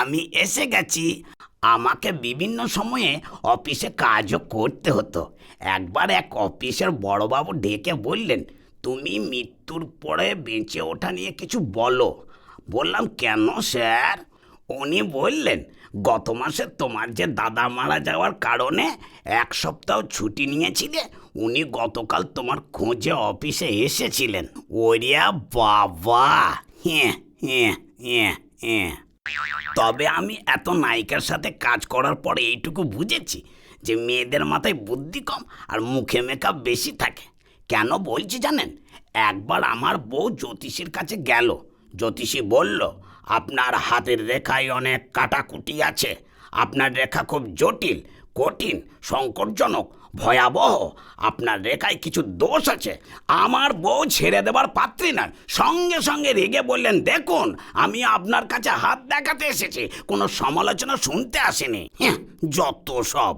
আমি এসে গেছি। আমাকে বিভিন্ন সময়ে অফিসে কাজও করতে হতো। একবার এক অফিসের বড়বাবু ডেকে বললেন, তুমি মৃত্যুর পরে বেঁচে ওঠা নিয়ে কিছু বলো। বললাম, কেন স্যার? উনি বললেন, গত মাসে তোমার যে দাদা মারা যাওয়ার কারণে এক সপ্তাহ ছুটি নিয়েছিলে, উনি গতকাল তোমার খোঁজে অফিসে এসেছিলেন। ওরিয়া বাবা! হ্যাঁ তবে আমি এত নায়িকার সাথে কাজ করার পরে এইটুকু বুঝেছি যে মেয়েদের মাথায় বুদ্ধি কম আর মুখে মেকআপ বেশি থাকে। কেন বলছি জানেন? একবার আমার বউ জ্যোতিষীর কাছে গেল। জ্যোতিষী বলল, আপনার হাতের রেখায় অনেক কাটাকুটি আছে। আপনার রেখা খুব জটিল। কঠিন, সংকটজনক, ভয়াবহ। আপনার রেখায় কিছু দোষ আছে। আমার বউ ছেড়ে দেবার পাত্রী না সঙ্গে সঙ্গে রেগে বললেন, দেখুন, আমি আপনার কাছে হাত দেখাতে এসেছি। কোনো সমালোচনা শুনতে আসেনি। হ্যাঁ যত সব।